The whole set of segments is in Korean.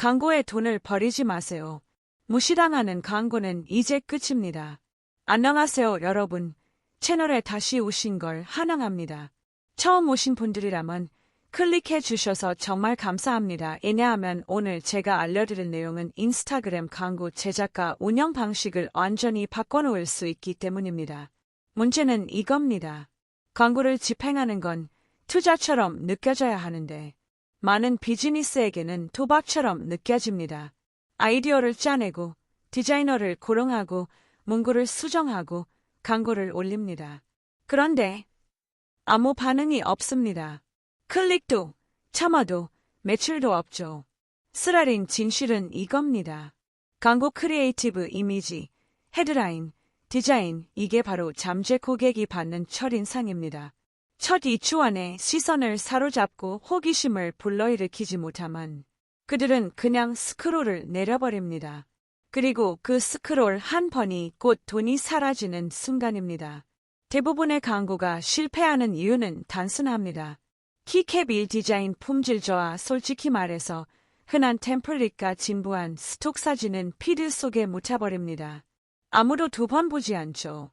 광고에 돈을 버리지 마세요. 무시당하는 광고는 이제 끝입니다. 안녕하세요, 여러분. 채널에 다시 오신 걸 환영합니다. 처음 오신 분들이라면 클릭해 주셔서 정말 감사합니다. 왜냐하면 오늘 제가 알려드릴 내용은 인스타그램 광고 제작과 운영 방식을 완전히 바꿔놓을 수 있기 때문입니다. 문제는 이겁니다. 광고를 집행하는 건 투자처럼 느껴져야 하는데 많은 비즈니스에게는 도박처럼 느껴집니다. 아이디어를 짜내고 디자이너를 고용하고 문구를 수정하고 광고를 올립니다. 그런데 아무 반응이 없습니다. 클릭도 참아도 매출도 없죠. 쓰라린 진실은 이겁니다. 광고 크리에이티브 이미지, 헤드라인, 디자인 이게 바로 잠재 고객이 받는 첫인상입니다. 첫 이추 안에 시선을 사로잡고 호기심을 불러일으키지 못하면 그들은 그냥 스크롤을 내려버립니다. 그리고 그 스크롤 한 번이 곧 돈이 사라지는 순간입니다. 대부분의 광고가 실패하는 이유는 단순합니다. 키캡일 디자인 품질 저하 솔직히 말해서 흔한 템플릿과 진부한 스톡 사진은 피드 속에 묻혀버립니다. 아무도 두 번 보지 않죠.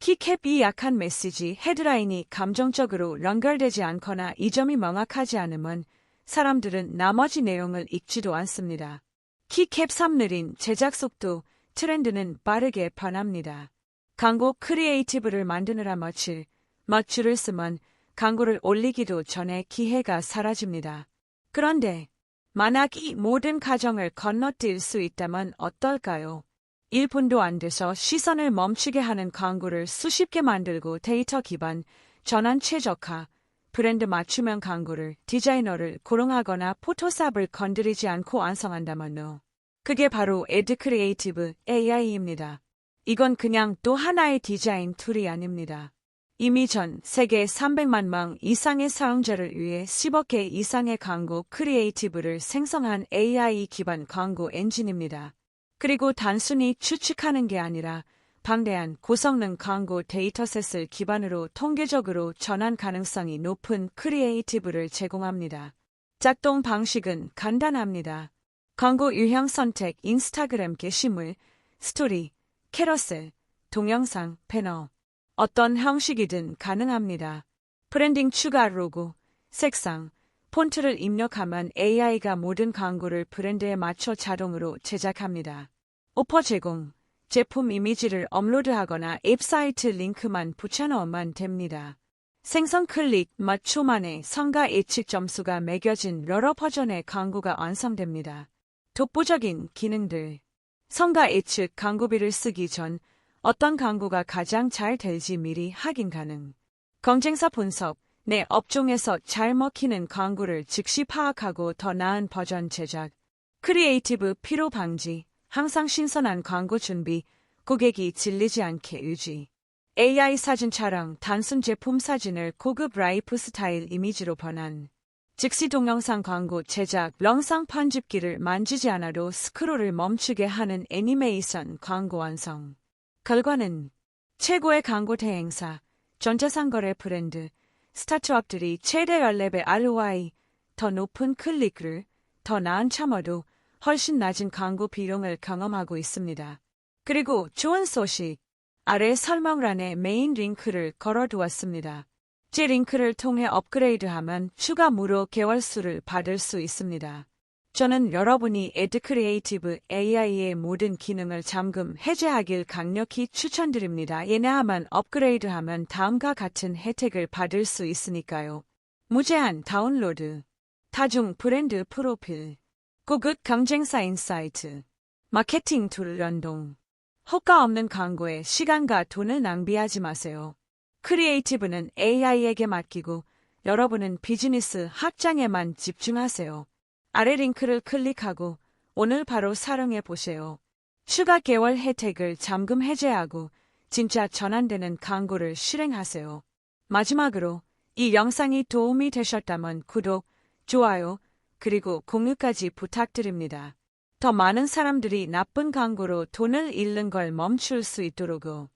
키캡이 약한 메시지 헤드라인이 감정적으로 연결되지 않거나 이 점이 명확하지 않으면 사람들은 나머지 내용을 읽지도 않습니다. 키캡 3 느린 제작 속도 트렌드는 빠르게 변합니다. 광고 크리에이티브를 만드느라 며칠, 며칠을 쓰면 광고를 올리기도 전에 기회가 사라집니다. 그런데 만약 이 모든 과정을 건너뛸 수 있다면 어떨까요? 1분도 안 돼서 시선을 멈추게 하는 광고를 수십 개 만들고 데이터 기반, 전환 최적화, 브랜드 맞춤형 광고를 디자이너를 고용하거나 포토샵을 건드리지 않고 완성한다면요. 그게 바로 에드 크리에이티브 AI입니다. 이건 그냥 또 하나의 디자인 툴이 아닙니다. 이미 전 세계 300만 명 이상의 사용자를 위해 10억 개 이상의 광고 크리에이티브를 생성한 AI 기반 광고 엔진입니다. 그리고 단순히 추측하는 게 아니라 방대한 고성능 광고 데이터셋을 기반으로 통계적으로 전환 가능성이 높은 크리에이티브를 제공합니다. 작동 방식은 간단합니다. 광고 유형 선택, 인스타그램 게시물, 스토리, 캐러셀, 동영상, 배너, 어떤 형식이든 가능합니다. 브랜딩 추가 로고, 색상, 폰트를 입력하면 AI가 모든 광고를 브랜드에 맞춰 자동으로 제작합니다. 오퍼 제공, 제품 이미지를 업로드하거나 웹사이트 링크만 붙여넣으면 됩니다. 생성 클릭 몇 초 만에 성과 예측 점수가 매겨진 여러 버전의 광고가 완성됩니다. 독보적인 기능들 성과 예측 광고비를 쓰기 전 어떤 광고가 가장 잘 될지 미리 확인 가능. 경쟁사 분석, 내 업종에서 잘 먹히는 광고를 즉시 파악하고 더 나은 버전 제작. 크리에이티브 피로 방지, 항상 신선한 광고 준비, 고객이 질리지 않게 유지. AI 사진 촬영, 단순 제품 사진을 고급 라이프 스타일 이미지로 변환. 즉시 동영상 광고 제작, 영상 편집기를 만지지 않아도 스크롤을 멈추게 하는 애니메이션 광고 완성. 결과는 최고의 광고 대행사, 전자상거래 브랜드, 스타트업들이 최대 10레벨 ROI, 더 높은 클릭을, 더 나은 참어도 훨씬 낮은 광고 비용을 경험하고 있습니다. 그리고 좋은 소식, 아래 설명란에 메인 링크를 걸어두었습니다. 제 링크를 통해 업그레이드하면 추가 무료 개월 수를 받을 수 있습니다. 저는 여러분이 에드크리에이티브 AI의 모든 기능을 잠금 해제하길 강력히 추천드립니다. 예나하면 업그레이드하면 다음과 같은 혜택을 받을 수 있으니까요. 무제한 다운로드, 다중 브랜드 프로필, 고급 경쟁사 인사이트, 마케팅 툴 연동, 효과 없는 광고에 시간과 돈을 낭비하지 마세요. 크리에이티브는 AI에게 맡기고 여러분은 비즈니스 확장에만 집중하세요. 아래 링크를 클릭하고 오늘 바로 사용해 보세요. 추가 개월 혜택을 잠금 해제하고 진짜 전환되는 광고를 실행하세요. 마지막으로 이 영상이 도움이 되셨다면 구독, 좋아요, 그리고 공유까지 부탁드립니다. 더 많은 사람들이 나쁜 광고로 돈을 잃는 걸 멈출 수 있도록